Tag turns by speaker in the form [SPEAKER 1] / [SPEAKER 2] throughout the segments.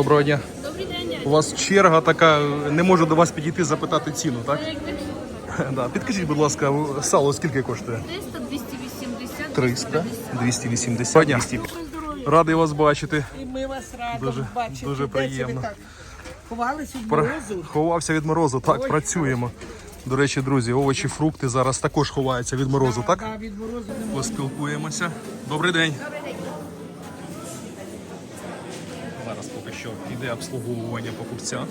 [SPEAKER 1] Доброго дня.
[SPEAKER 2] Добрий день.
[SPEAKER 1] У вас черга така, не можу до вас підійти запитати ціну, так? Да. Підкажіть, будь ласка, сало скільки коштує?
[SPEAKER 2] 300, 280,
[SPEAKER 1] 300, 280. 200. Радий вас бачити.
[SPEAKER 3] І ми вас радо
[SPEAKER 1] Дуже-
[SPEAKER 3] бачити.
[SPEAKER 1] дуже приємно.
[SPEAKER 3] Ховалися в
[SPEAKER 1] Пра-
[SPEAKER 3] морозу.
[SPEAKER 1] Ховався від морозу, так,
[SPEAKER 3] Ой,
[SPEAKER 1] працюємо. До речі, друзі, овочі, фрукти зараз також ховаються від морозу, так?
[SPEAKER 3] Да, від морозу не.
[SPEAKER 1] Поспілкуємося. Добрий день. Йде обслуговування покупця.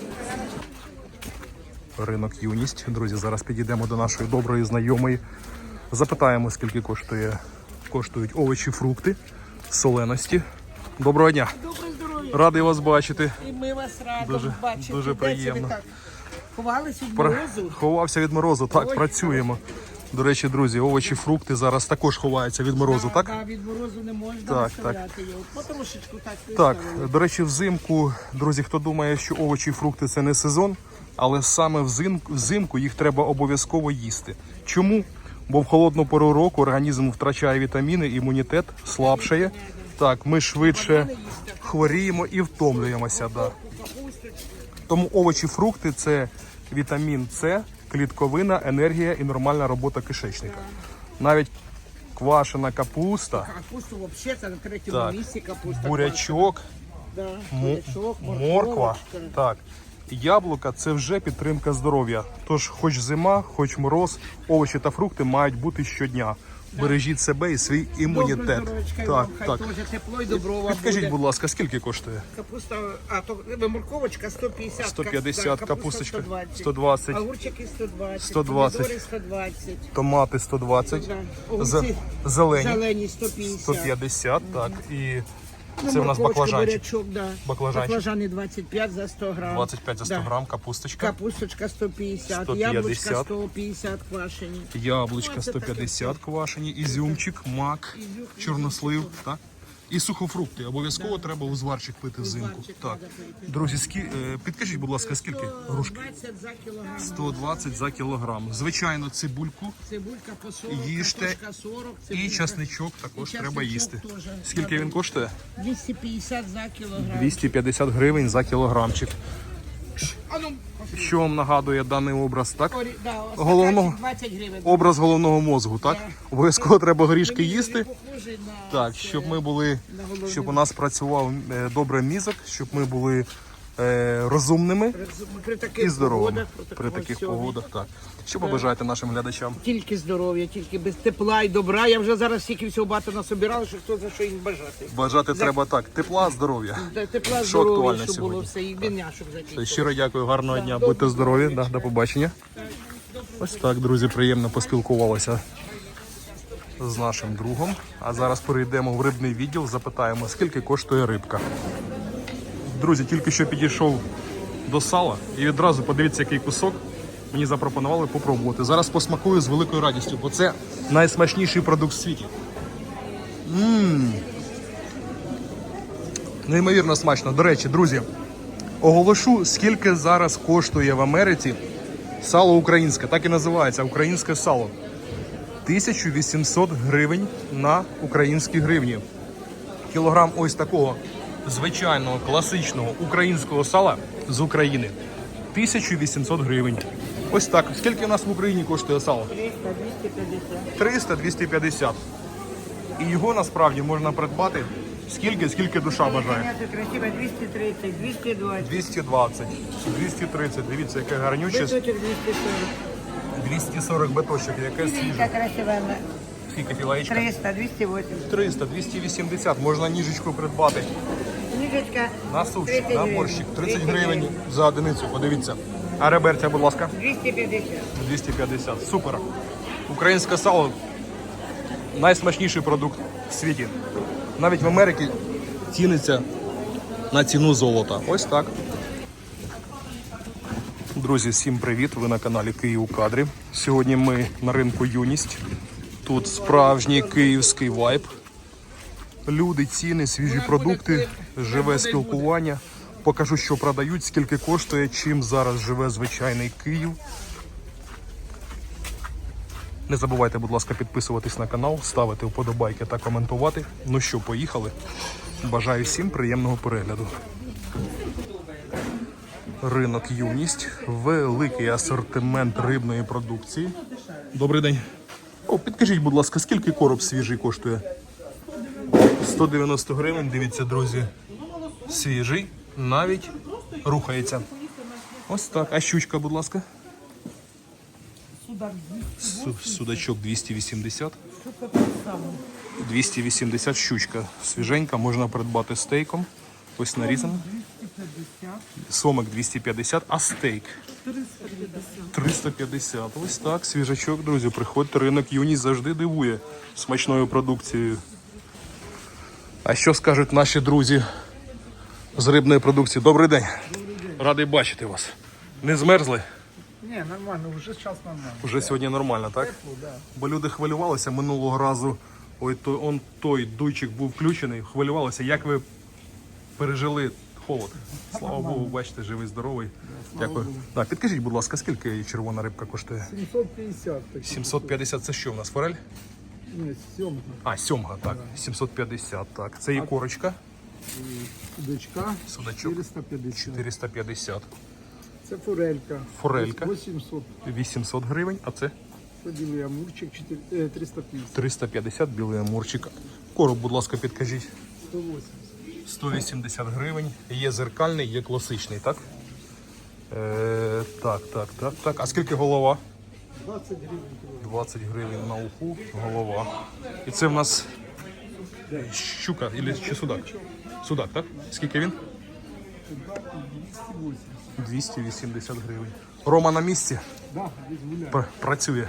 [SPEAKER 1] Ринок юність. Друзі, зараз підійдемо до нашої доброї знайомої. Запитаємо, скільки коштує, коштують овочі, фрукти, соленості. Доброго дня!
[SPEAKER 3] Доброго здоров'я.
[SPEAKER 1] Радий вас бачити.
[SPEAKER 3] І ми вас радо
[SPEAKER 1] Дуже-
[SPEAKER 3] бачити.
[SPEAKER 1] дуже приємно.
[SPEAKER 3] Ховалися в
[SPEAKER 1] Пра-
[SPEAKER 3] морозу.
[SPEAKER 1] Ховався від морозу, так,
[SPEAKER 3] Ой,
[SPEAKER 1] працюємо. До речі, друзі, овочі, фрукти зараз також ховаються від морозу, так?
[SPEAKER 3] Да, від морозу не можна
[SPEAKER 1] Так,
[SPEAKER 3] виставляти його. Потрошечку так
[SPEAKER 1] Так,
[SPEAKER 3] виставили.
[SPEAKER 1] до речі, взимку, друзі, хто думає, що овочі і фрукти це не сезон, але саме взимку, взимку їх треба обов'язково їсти. Чому? Бо в холодну пору року організм втрачає вітаміни, імунітет слабшає. Так, ми швидше хворіємо і втомлюємося. Да. Тому овочі, фрукти це вітамін С, клітковина, енергія і нормальна робота кишечника. Навіть квашена капуста,
[SPEAKER 3] Капусту взагалі це на третьому
[SPEAKER 1] так,
[SPEAKER 3] місці капуста.
[SPEAKER 1] бурячок.
[SPEAKER 3] Да, бурячок,
[SPEAKER 1] морква,
[SPEAKER 3] морковочка.
[SPEAKER 1] так. Яблука це вже підтримка здоров'я. Тож, хоч зима, хоч мороз, овочі та фрукти мають бути щодня. Бережіть себе і свій імунітет.
[SPEAKER 3] Добре,
[SPEAKER 1] Так,
[SPEAKER 3] вам хай
[SPEAKER 1] так.
[SPEAKER 3] теж тепло і добро вам
[SPEAKER 1] Підкажіть,
[SPEAKER 3] буде.
[SPEAKER 1] будь ласка, скільки коштує?
[SPEAKER 3] Капуста, а то ви морковочка 150.
[SPEAKER 1] 150,
[SPEAKER 3] да,
[SPEAKER 1] капусточка
[SPEAKER 3] 120.
[SPEAKER 1] 120,
[SPEAKER 3] Огурчики 120,
[SPEAKER 1] 120.
[SPEAKER 3] помідори 120.
[SPEAKER 1] томати 120,
[SPEAKER 3] Да.
[SPEAKER 1] З-
[SPEAKER 3] Огурці
[SPEAKER 1] зелені
[SPEAKER 3] зелені 150.
[SPEAKER 1] 150, так. І це у нас баклажанчик.
[SPEAKER 3] бурячок, да.
[SPEAKER 1] Баклажанчик.
[SPEAKER 3] Баклажани 25 за 100 грам.
[SPEAKER 1] 25 за 100
[SPEAKER 3] Да.
[SPEAKER 1] грам, капусточка,
[SPEAKER 3] Капусточка 150,
[SPEAKER 1] 150.
[SPEAKER 3] яблучка 150 квашені.
[SPEAKER 1] яблучка
[SPEAKER 3] Ну, це таке
[SPEAKER 1] 150 квашені, ізюмчик, мак, чорнослив, так? І сухофрукти. Обов'язково треба узварчик пити взимку. Так. Друзі, скі... е, підкажіть, будь ласка, скільки грушки?
[SPEAKER 3] 120 за кілограм.
[SPEAKER 1] 120 за кілограм. Звичайно, цибульку
[SPEAKER 3] Цибулька по 40,
[SPEAKER 1] Їжте.
[SPEAKER 3] картошка 40,
[SPEAKER 1] і часничок також
[SPEAKER 3] І
[SPEAKER 1] треба
[SPEAKER 3] часничок
[SPEAKER 1] їсти.
[SPEAKER 3] теж.
[SPEAKER 1] Скільки він коштує?
[SPEAKER 3] 250 за кілограм.
[SPEAKER 1] 250 гривень за кілограмчик. Що вам нагадує даний образ, так? Головного-
[SPEAKER 3] стаканчик 20 гривень.
[SPEAKER 1] Образ головного мозгу, так? Обов'язково треба горішки їсти. Так, щоб ми були, щоб у нас працював е, добре мізок, щоб ми були е, розумними
[SPEAKER 3] при таких
[SPEAKER 1] і здоровими
[SPEAKER 3] погодах,
[SPEAKER 1] при таких
[SPEAKER 3] всьому.
[SPEAKER 1] погодах. Так. Що побажаєте нашим глядачам?
[SPEAKER 3] Тільки здоров'я, тільки без тепла і добра. Я вже зараз стільки всього багато насобирала, що хто за що їм бажати.
[SPEAKER 1] Бажати треба так: тепла, здоров'я.
[SPEAKER 3] Тепла,
[SPEAKER 1] Що
[SPEAKER 3] здоров'я,
[SPEAKER 1] актуально
[SPEAKER 3] щоб було все, і виняшок закінчилося.
[SPEAKER 1] Щиро дякую, гарного дня, будьте здорові, да, до побачення. Ось так, друзі, приємно поспілкувалися з нашим другом. А зараз перейдемо в рибний відділ, запитаємо, скільки коштує рибка. Друзі, тільки що підійшов до сала і відразу подивіться, який кусок. Мені запропонували попробувати. Зараз посмакую з великою радістю, бо це найсмачніший продукт в світі. Мм. Неймовірно смачно. До речі, друзі, оголошу, скільки зараз коштує в Америці сало українське, так і називається українське сало. 1800 гривень на українські гривні. Кілограм ось такого звичайного класичного українського сала з України 1800 гривень. Ось так. Скільки у нас в Україні коштує сало? 300-250. І його насправді можна придбати скільки, скільки душа бажає.
[SPEAKER 4] М'ясо красиве 230, 220.
[SPEAKER 1] 220, 230. Дивіться, яке гарнюче.
[SPEAKER 4] Биточок 240.
[SPEAKER 1] 240 биточок, яке свіже. Скільки філеєчка?
[SPEAKER 4] 300, 280.
[SPEAKER 1] 300, 280. Можна ніжечку придбати.
[SPEAKER 4] Ніжечка
[SPEAKER 1] На суші, на борщик. 30 гривень за одиницю, подивіться. А реберця, будь ласка,
[SPEAKER 4] 250.
[SPEAKER 1] 250. Супер. Українське сало найсмачніший продукт в світі. Навіть в Америці ціниться на ціну золота. Ось так. Друзі, всім привіт! Ви на каналі Київ у кадрі. Сьогодні ми на ринку Юність. Тут справжній київський вайб. Люди, ціни, свіжі продукти, живе спілкування. Покажу, що продають, скільки коштує, чим зараз живе звичайний Київ. Не забувайте, будь ласка, підписуватись на канал, ставити вподобайки та коментувати. Ну що, поїхали. Бажаю всім приємного перегляду. Ринок юність, великий асортимент рибної продукції. Добрий день. О, підкажіть, будь ласка, скільки короб свіжий коштує? 190 гривень, дивіться, друзі. Свіжий, навіть рухається. Ось так. А щучка, будь ласка. Су- Судачок 280. 280 щучка. Свіженька, можна придбати стейком. Ось нарізано. Сомик 250, а стейк 350. Ось так, свіжачок, друзі. Приходьте, ринок юність завжди дивує смачною продукцією. А що скажуть наші друзі з рибної продукції? Добрий день. Радий бачити вас. Не змерзли?
[SPEAKER 5] Ні, нормально, вже час нормально.
[SPEAKER 1] Вже сьогодні нормально, так? Бо люди хвилювалися минулого разу. Ой, той, он, той дуйчик був включений, хвилювалися. Як ви пережили холод? Слава Богу, бачите, живий, здоровий. Дякую. Так, підкажіть, будь ласка, скільки червона рибка коштує?
[SPEAKER 5] 750 так.
[SPEAKER 1] 750 це що в нас? Форель?
[SPEAKER 5] Ні, сьомка,
[SPEAKER 1] А, сьомга, так. 750, так. Це і корочка.
[SPEAKER 5] Дочка,
[SPEAKER 1] Судачок
[SPEAKER 5] 450.
[SPEAKER 1] 450.
[SPEAKER 5] Це форелька.
[SPEAKER 1] Форелька.
[SPEAKER 5] 800.
[SPEAKER 1] 800 гривень, а це
[SPEAKER 5] Це білий амурчик, 4, е, 350.
[SPEAKER 1] 350 білий амурчик. Короб, будь ласка, підкажіть.
[SPEAKER 5] 180.
[SPEAKER 1] 180 гривень. Є зеркальний, є класичний, так? Е, так, так, так, так. А скільки голова?
[SPEAKER 5] 20 гривень кіло.
[SPEAKER 1] 20 гривень на уху, голова. І це в нас щука ілі- чи судак? Судак, так? Скільки він? 280 гривень. Рома на місці. Пр- працює.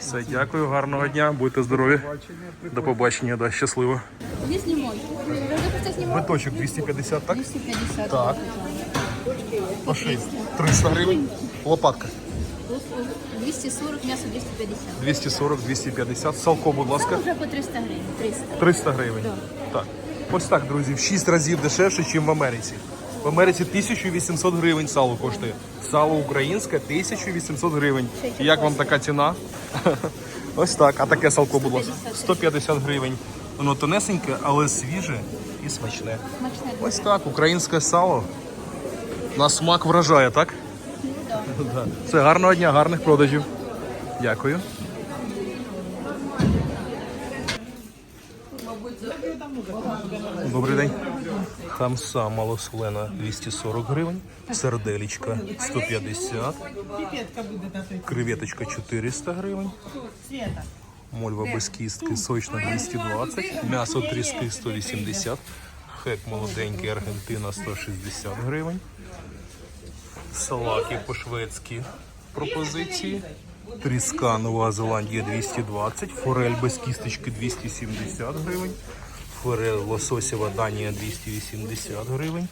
[SPEAKER 1] Все, дякую, гарного дня, будьте здорові. До побачення, да, щасливо.
[SPEAKER 2] Не знімай. Просто
[SPEAKER 1] 250, так?
[SPEAKER 2] 250.
[SPEAKER 1] Так. По шиї. 300 гривень. Лопатка.
[SPEAKER 2] 240, м'ясо 250.
[SPEAKER 1] 240, 250. Салко, будь ласка.
[SPEAKER 2] Вже по 300 гривень. 300.
[SPEAKER 1] 300 гривень. Так. Ось так, друзі, в 6 разів дешевше, ніж в Америці. В Америці 1800 гривень сало коштує. Сало українське 1800 гривень. Як вам така ціна? Ось так. А таке салко, будь ласка. 150 гривень. Воно тонесеньке, але свіже і смачне.
[SPEAKER 2] Смачне.
[SPEAKER 1] Ось так, українське сало. На смак вражає, так? Все, гарного дня, гарних продажів. Дякую. Добрий день. Хамса малосолена 240 гривень, серделічка 150, креветочка 400 гривень, мольва без кістки сочна 220, м'ясо тріски 180, хек молоденький Аргентина 160 гривень, салаки по-шведськи. Пропозиції, тріска Нова Зеландія 220, форель без кісточки 270 гривень, форель лососєва Данія 280 гривень,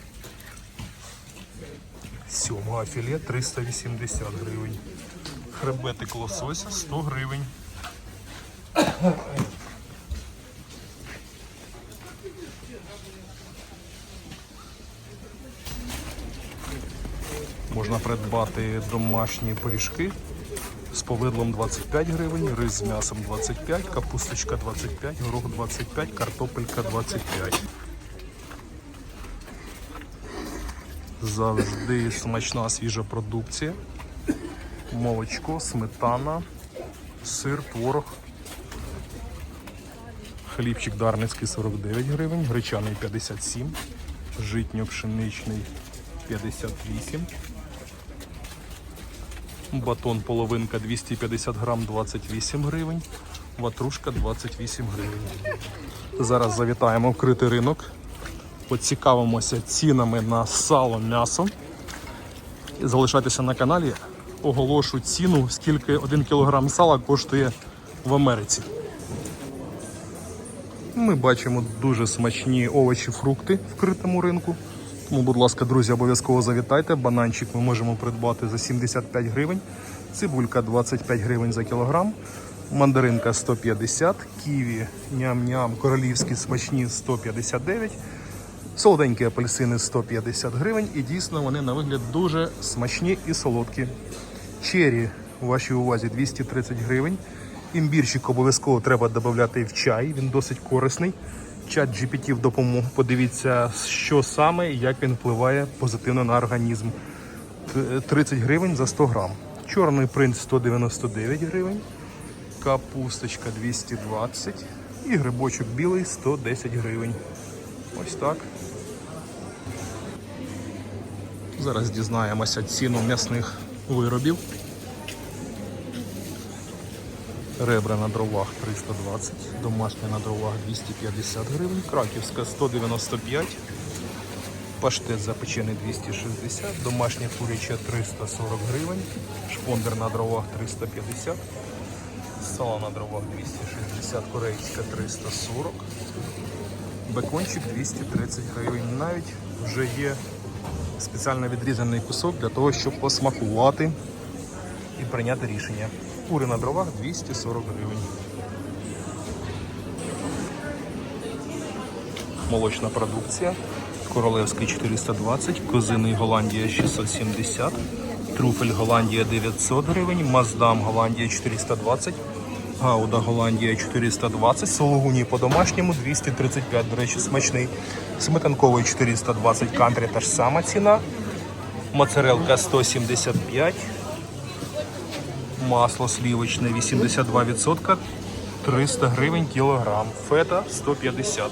[SPEAKER 1] сьомга філе 380 гривень, хребетик лосося 100 гривень. Можна придбати домашні пиріжки з повидлом 25 гривень, рис з м'ясом 25, капусточка 25, горох 25, картопелька 25. Завжди смачна свіжа продукція. Молочко, сметана, сир, творог. Хлібчик дарницький 49 гривень, гречаний 57, житньо-пшеничний 58. Батон половинка 250 грам 28 гривень. Ватрушка 28 гривень. Зараз завітаємо в критий ринок. Поцікавимося цінами на сало м'ясо. Залишайтеся на каналі. Оголошу ціну, скільки 1 кг сала коштує в Америці. Ми бачимо дуже смачні овочі, фрукти в критому ринку. Тому, будь ласка, друзі, обов'язково завітайте. Бананчик ми можемо придбати за 75 гривень, цибулька 25 гривень за кілограм, мандаринка 150, ківі, ням-ням, королівські смачні 159, солоденькі апельсини 150 гривень. І дійсно вони на вигляд дуже смачні і солодкі. Чері у вашій увазі 230 гривень. Імбірчик обов'язково треба додати в чай, він досить корисний. Чат GPT в допомогу. Подивіться, що саме і як він впливає позитивно на організм. 30 гривень за 100 грам. Чорний принц 199 гривень, капусточка 220 і грибочок білий 110 гривень. Ось так. Зараз дізнаємося ціну м'ясних виробів. Ребра на дровах 320, домашня на дровах 250 гривень, краківська 195, паштет запечений 260, домашня куряча 340 гривень, шпондер на дровах 350, сало на дровах 260, корейська 340, бекончик 230 гривень. Навіть вже є спеціально відрізаний кусок для того, щоб посмакувати і прийняти рішення. Кури на дровах 240 гривень. Молочна продукція. Королевський 420, козиний Голландія 670, труфель Голландія 900 гривень, Маздам Голландія 420, Гауда Голландія 420, Сологуні по-домашньому 235, до речі, смачний. Сметанковий 420, кантрі та ж сама ціна. Моцарелка 175, Масло сливочне 82%, 300 гривень кілограм. Фета 150.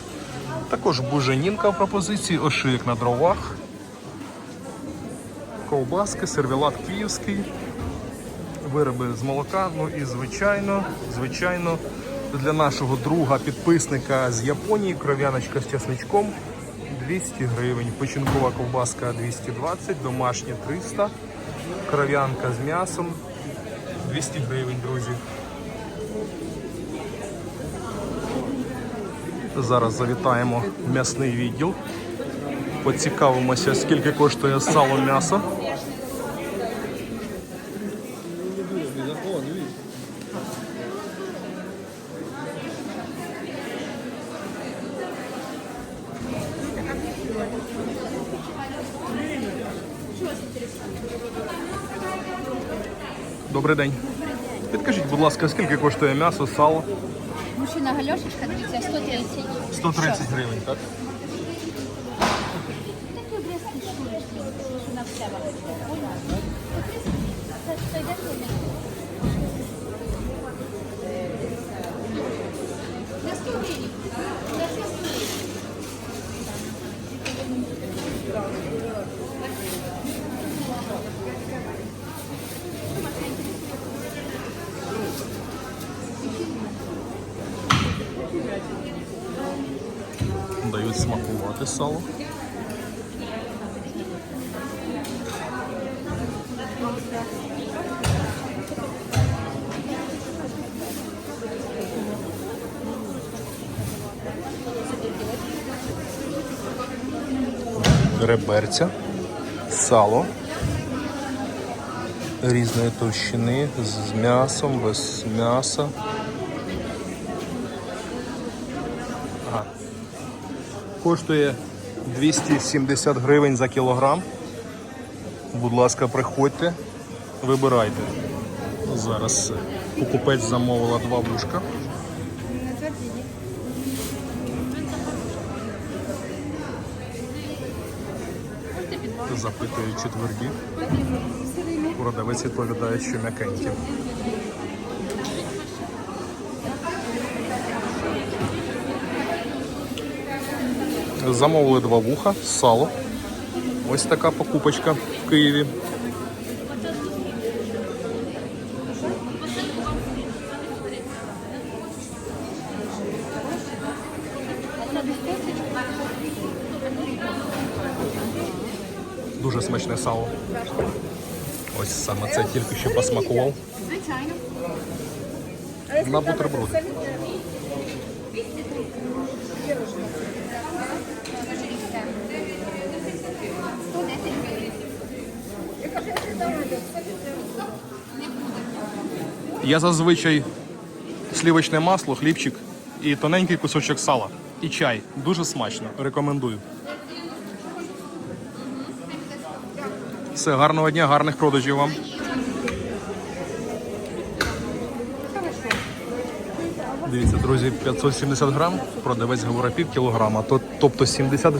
[SPEAKER 1] Також буженінка в пропозиції, ошийок на дровах. Ковбаски, сервелат київський, вироби з молока. Ну і звичайно, звичайно, для нашого друга підписника з Японії кров'яночка з чесничком 200 гривень. Печінкова ковбаска 220, домашня 300, кров'янка з м'ясом 200 гривень, друзі. Зараз завітаємо в м'ясний відділ. Поцікавимося, скільки коштує сало м'ясо. Добрий день. Підкажіть, будь ласка, скільки коштує м'ясо, сало?
[SPEAKER 2] Мужчина галешечка, дивіться, 130.
[SPEAKER 1] 130 гривень, так?
[SPEAKER 2] Такі обрізки шкурочки, що на все вам. Це це йде туди? На 100 гривень. На 100 гривень.
[SPEAKER 1] Дають смакувати сало. Реберця, сало різної товщини з м'ясом, без м'яса. Коштує 270 гривень за кілограм. Будь ласка, приходьте, вибирайте. Зараз покупець замовила два вушка. Запитує четверді. Продавець відповідає, що м'якенькі. Замовили два вуха, сало. Ось така покупочка в Києві. Дуже смачне сало. Ось саме це тільки що посмакував. На бутерброди. Я зазвичай слівочне масло, хлібчик і тоненький кусочок сала. І чай. Дуже смачно. Рекомендую. Все, гарного дня, гарних продажів вам. Дивіться, друзі, 570 грам, продавець говорить пів. Тобто 70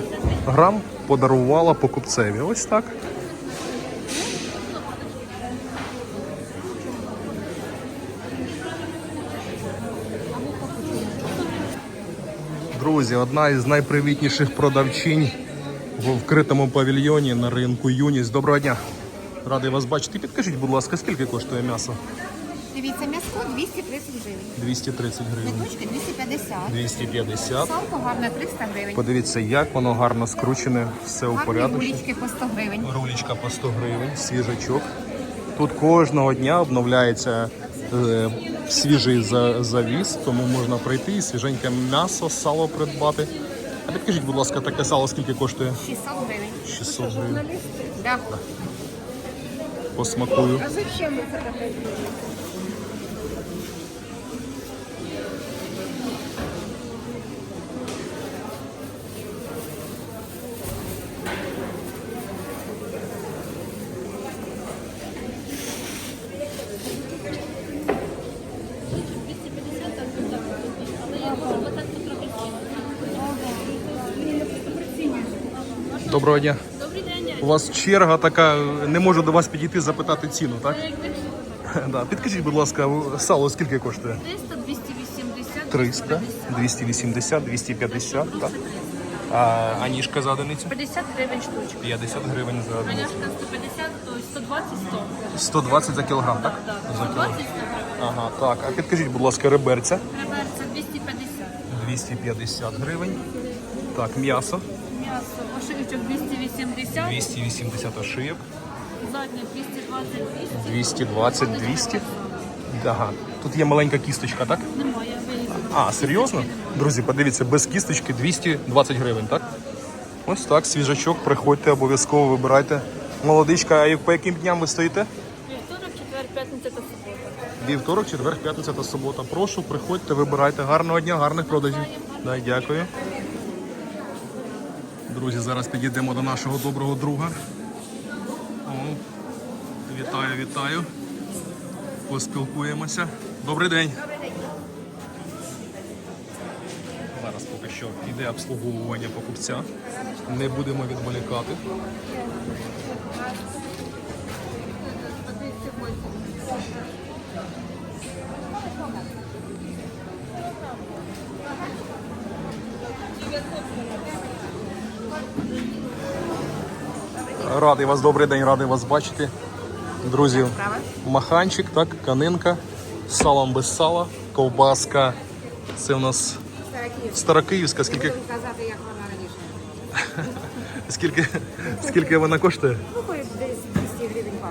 [SPEAKER 1] грам подарувала покупцеві. Ось так. Друзі, одна із найпривітніших продавчинь в вкритому павільйоні на ринку Юність. Доброго дня. Радий вас бачити. Підкажіть, будь ласка, скільки коштує м'ясо?
[SPEAKER 2] Дивіться, м'яско 230 гривень.
[SPEAKER 1] 230 гривень.
[SPEAKER 2] Летучки 250.
[SPEAKER 1] 250.
[SPEAKER 2] Салко гарне 300 гривень.
[SPEAKER 1] Подивіться, як воно гарно скручене, все у порядку.
[SPEAKER 2] гулічки по 100 гривень.
[SPEAKER 1] Рулічка по 100 гривень, свіжачок. Тут кожного дня обновляється е, свіжий за- завіс, тому можна прийти і свіженьке м'ясо, сало придбати. А підкажіть, будь ласка, таке сало скільки коштує?
[SPEAKER 2] 600 гривень.
[SPEAKER 1] 600 гривень.
[SPEAKER 2] Да.
[SPEAKER 1] Посмакую. Доброго дня.
[SPEAKER 6] Добрий день.
[SPEAKER 1] У вас черга така, не можу до вас підійти запитати ціну, так? Да. Підкажіть, будь ласка, сало скільки коштує?
[SPEAKER 6] 300, 280,
[SPEAKER 1] 300, 280, 250, так? А, а ніжка за одиницю?
[SPEAKER 6] 50 гривень штучка.
[SPEAKER 1] 50 гривень за одиницю.
[SPEAKER 6] Маняшка 150, то 120, 100.
[SPEAKER 1] 120 за кілограм, так?
[SPEAKER 6] Так,
[SPEAKER 1] За
[SPEAKER 6] 120, 100
[SPEAKER 1] кілограм. Ага, так. А підкажіть, будь ласка, реберця
[SPEAKER 6] Реверса 250.
[SPEAKER 1] 250 гривень. Так, м'ясо
[SPEAKER 6] М'ясо, ошибочок 280,
[SPEAKER 1] 280 ошийок,
[SPEAKER 6] задня 220, 200.
[SPEAKER 1] 220, 200. Ага. Тут є маленька кісточка, так?
[SPEAKER 6] Немає.
[SPEAKER 1] А, серйозно? Друзі, подивіться, без кісточки 220 гривень, так? Ось так, свіжачок, приходьте, обов'язково вибирайте. Молодичка, а по яким дням ви стоїте?
[SPEAKER 6] Вівторок, четвер, п'ятниця та субота.
[SPEAKER 1] Вівторок, четвер, п'ятниця та субота. Прошу, приходьте, вибирайте. Гарного дня, гарних продажів. Да, дякую. Друзі, зараз підійдемо до нашого доброго друга. О, вітаю, вітаю. Поспілкуємося. Добрий день. Зараз поки що йде обслуговування покупця. Не будемо відволікати. Радий вас, добрий день, радий вас бачити. Друзі, маханчик, так, канинка, салом без сала, ковбаска. Це у нас Старокиївська. Скільки,
[SPEAKER 4] Казати, як вона раніше.
[SPEAKER 1] скільки, скільки вона коштує?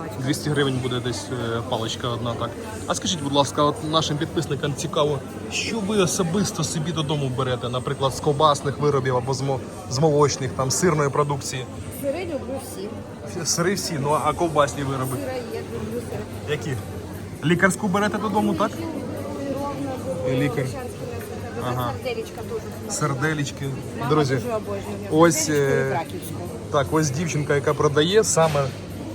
[SPEAKER 4] Паличка.
[SPEAKER 1] 200 гривень буде десь е, паличка одна, так. А скажіть, будь ласка, от нашим підписникам цікаво, що ви особисто собі додому берете, наприклад, з ковбасних виробів або з, мо- з молочних, там, сирної продукції.
[SPEAKER 4] Сири люблю всі.
[SPEAKER 1] Сири всі, ну а ковбасні вироби.
[SPEAKER 4] Сироєд люблю сири.
[SPEAKER 1] Які? Лікарську берете додому, так?
[SPEAKER 4] Ровно
[SPEAKER 1] І лікар.
[SPEAKER 4] Ага. Сарделечка теж.
[SPEAKER 1] Серделічки. Друзі,
[SPEAKER 4] Дуже
[SPEAKER 1] ось, е,
[SPEAKER 4] браківську.
[SPEAKER 1] так, ось дівчинка, яка продає, саме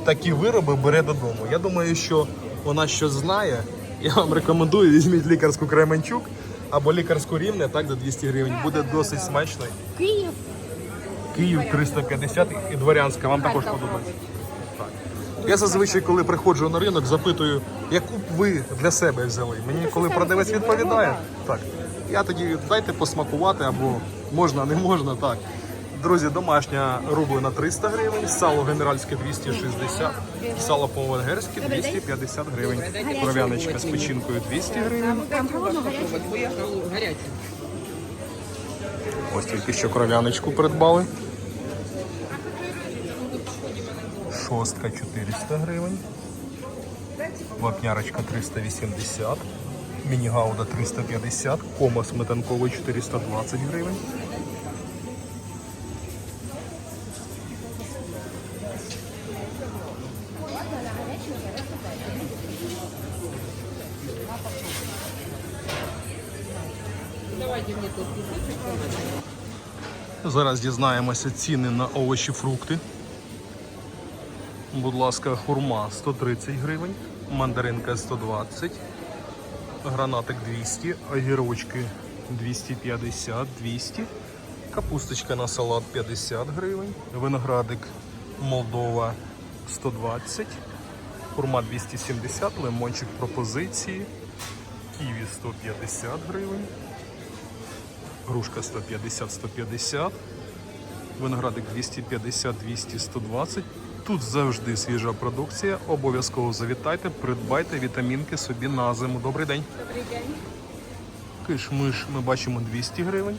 [SPEAKER 1] такі вироби бере додому. Я думаю, що вона щось знає. Я вам рекомендую, візьміть лікарську Кременчук або лікарську рівне, так, за 200 гривень. Буде досить смачно.
[SPEAKER 4] Київ.
[SPEAKER 1] Київ 350 і дворянська. Вам також подобається. Так. Я зазвичай, коли приходжу на ринок, запитую, яку б ви для себе взяли. Мені коли продавець відповідає, так. Я тоді дайте посмакувати або можна, не можна, так. Друзі, домашня рублена 300 гривень, сало генеральське 260, сало по-венгерськи 250 гривень, кров'яночка з печінкою 200 гривень. Ось тільки що кров'яночку придбали. Шостка 400 гривень. Вапнярочка 380. Міні-гауда 350. Кома сметанковий 420 гривень. Зараз дізнаємося ціни на овочі, фрукти. Будь ласка, хурма 130 гривень, мандаринка 120, гранатик 200, огірочки 250, 200, капусточка на салат 50 гривень, виноградик Молдова 120, хурма 270, лимончик пропозиції, ківі 150 гривень, грушка 150-150, виноградик 250-200-120. Тут завжди свіжа продукція. Обов'язково завітайте, придбайте вітамінки собі на зиму. Добрий день.
[SPEAKER 4] Добрий день.
[SPEAKER 1] Киш-миш ми бачимо 200 гривень,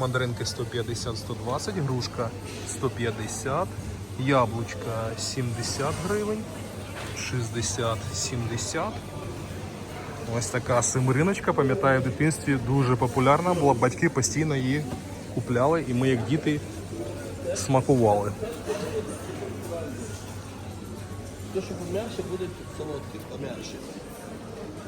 [SPEAKER 1] мандаринки 150-120, грушка 150, яблучка 70 гривень, 60-70. Ось така семериночка, пам'ятаю, в дитинстві дуже популярна була. Батьки постійно її купляли, і ми, як діти, смакували.
[SPEAKER 7] То, що пом'якше, будуть солодкі, пом'якші.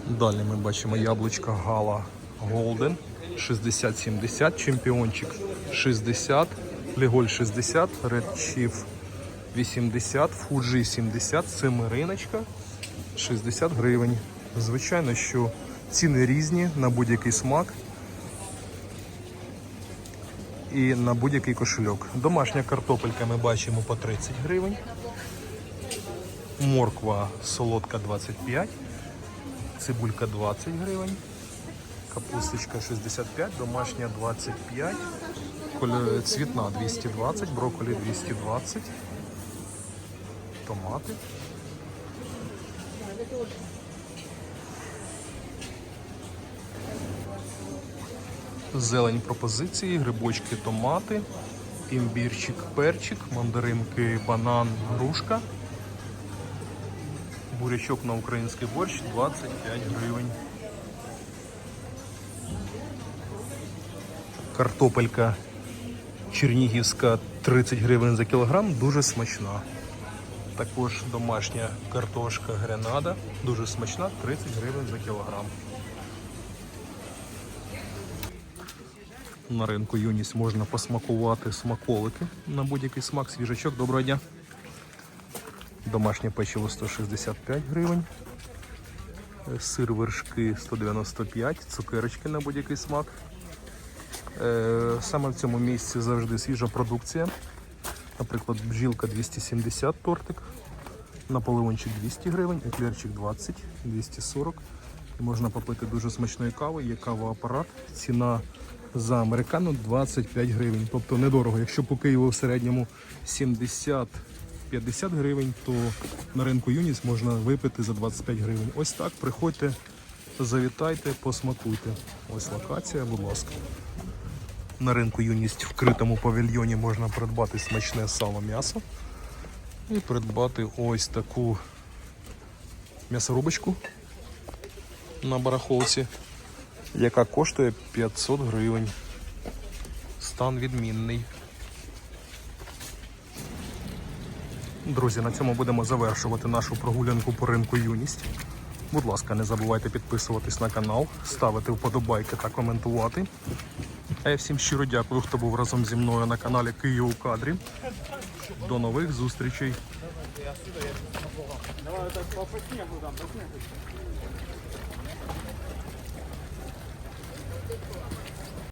[SPEAKER 1] Далі ми бачимо яблучка Гала Голден 60-70, чемпіончик 60, Леголь 60, Red Chief 80, Fuji 70, Семериночка 60 гривень. Звичайно, що ціни різні на будь-який смак і на будь-який кошельок. Домашня картопелька ми бачимо по 30 гривень. Морква солодка 25, цибулька 20 гривень, капусточка 65, домашня 25, цвітна 220, брокколі 220, томати. Зелень пропозиції, грибочки, томати, імбірчик, перчик, мандаринки, банан, грушка. Бурячок на український борщ 25 гривень. Картопелька чернігівська 30 гривень за кілограм, дуже смачна. Також домашня картошка гренада, дуже смачна, 30 гривень за кілограм. На ринку юність можна посмакувати смаколики на будь-який смак. Свіжачок. Доброго дня. Домашнє печиво 165 гривень. Е, Сир вершки 195, цукерочки на будь-який смак. Е, Саме в цьому місці завжди свіжа продукція. Наприклад, бджілка 270 тортик, наполеончик 200 гривень, еклерчик 20, 240. І можна попити дуже смачної кави, є кавоапарат. Ціна за американу 25 гривень. Тобто недорого. Якщо по Києву в середньому 70 50 гривень, то на ринку Юніс можна випити за 25 гривень. Ось так, приходьте, завітайте, посмакуйте. Ось локація, будь ласка. На ринку Юність в критому павільйоні можна придбати смачне сало м'ясо і придбати ось таку м'ясорубочку на барахолці, яка коштує 500 гривень. Стан відмінний. Друзі, на цьому будемо завершувати нашу прогулянку по ринку Юність. Будь ласка, не забувайте підписуватись на канал, ставити вподобайки та коментувати. А я всім щиро дякую, хто був разом зі мною на каналі Київ у кадрі. До нових зустрічей.